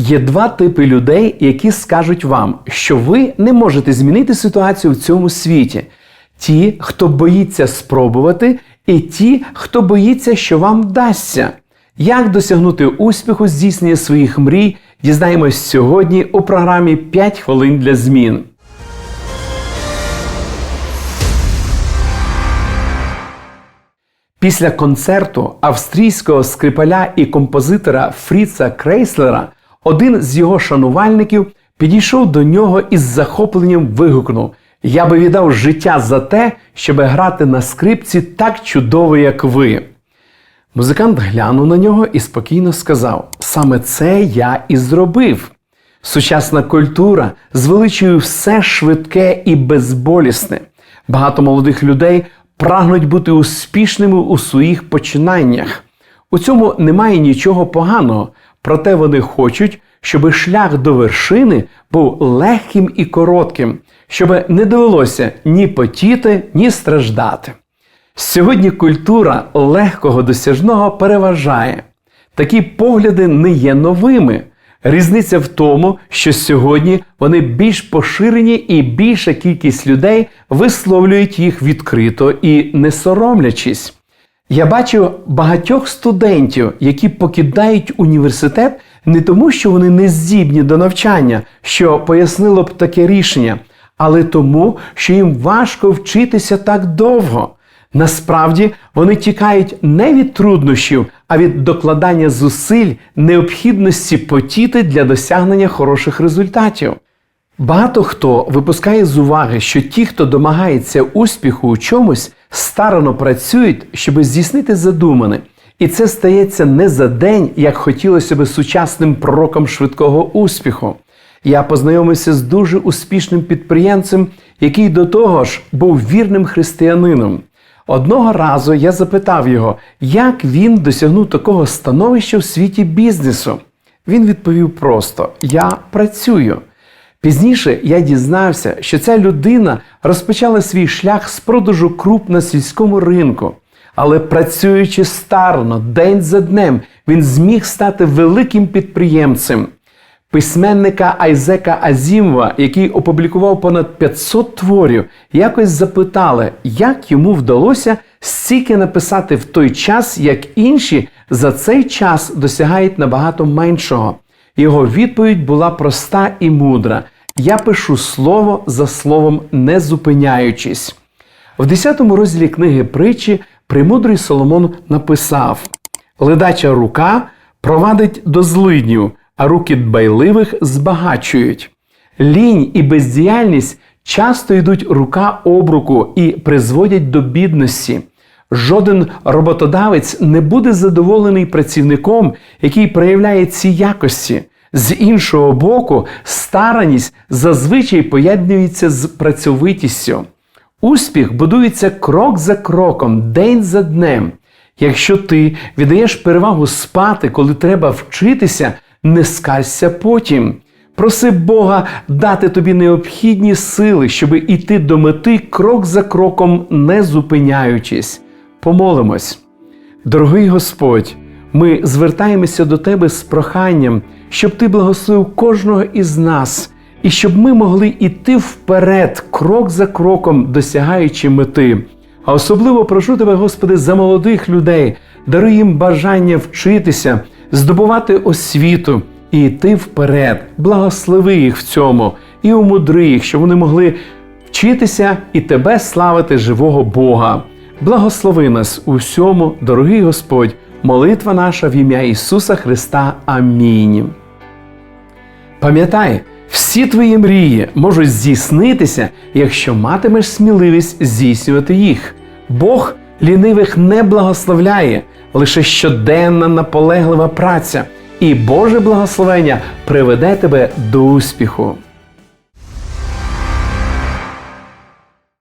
Є два типи людей, які скажуть вам, що ви не можете змінити ситуацію в цьому світі: ті, хто боїться спробувати, і ті, хто боїться, що вам вдасться. Як досягнути успіху здійснення своїх мрій, дізнаємось сьогодні у програмі «5 хвилин для змін. Після концерту австрійського скрипаля і композитора Фріца Крейслера один з його шанувальників підійшов до нього із захопленням вигукнув: Я би віддав життя за те, щоб грати на скрипці так чудово, як ви. Музикант глянув на нього і спокійно сказав: саме це я і зробив. Сучасна культура звеличує все швидке і безболісне. Багато молодих людей прагнуть бути успішними у своїх починаннях. У цьому немає нічого поганого, проте вони хочуть, щоб шлях до вершини був легким і коротким, щоб не довелося ні потіти, ні страждати. Сьогодні культура легкого досяжного переважає. Такі погляди не є новими. Різниця в тому, що сьогодні вони більш поширені і більша кількість людей висловлюють їх відкрито і не соромлячись. Я бачу багатьох студентів, які покидають університет не тому, що вони не здібні до навчання, що пояснило б таке рішення, але тому, що їм важко вчитися так довго. Насправді вони тікають не від труднощів, а від докладання зусиль необхідності потіти для досягнення хороших результатів. Багато хто випускає з уваги, що ті, хто домагається успіху у чомусь, старано працюють, щоб здійснити задумане. І це стається не за день, як хотілося би сучасним пророкам швидкого успіху. Я познайомився з дуже успішним підприємцем, який до того ж був вірним християнином. Одного разу я запитав його, як він досягнув такого становища в світі бізнесу. Він відповів просто: Я працюю. Пізніше я дізнався, що ця людина розпочала свій шлях з продажу круп на сільському ринку. Але працюючи старано, день за днем, він зміг стати великим підприємцем. Письменника Айзека Азімова, який опублікував понад 500 творів, якось запитали, як йому вдалося стільки написати в той час, як інші за цей час досягають набагато меншого. Його відповідь була проста і мудра: я пишу слово за словом, не зупиняючись. В 10 розділі книги притчі премудрий Соломон написав: Ледача рука провадить до злиднів, а руки дбайливих збагачують. Лінь і бездіяльність часто йдуть рука об руку і призводять до бідності. Жоден роботодавець не буде задоволений працівником, який проявляє ці якості. З іншого боку, стараність зазвичай поєднується з працьовитістю. Успіх будується крок за кроком, день за днем. Якщо ти віддаєш перевагу спати, коли треба вчитися, не скарся потім. Проси Бога дати тобі необхідні сили, щоб іти до мети крок за кроком, не зупиняючись. Помолимось. Дорогий Господь, ми звертаємося до Тебе з проханням, щоб Ти благословив кожного із нас, і щоб ми могли йти вперед, крок за кроком, досягаючи мети. А особливо прошу Тебе, Господи, за молодих людей, даруй їм бажання вчитися, здобувати освіту і йти вперед. Благослови їх в цьому і умудри їх, щоб вони могли вчитися і Тебе славити живого Бога. Благослови нас у всьому, дорогий Господь, молитва наша в ім'я Ісуса Христа. Амінь. Пам'ятай, всі твої мрії можуть здійснитися, якщо матимеш сміливість здійснювати їх. Бог лінивих не благословляє, лише щоденна наполеглива праця, і Боже благословення приведе тебе до успіху.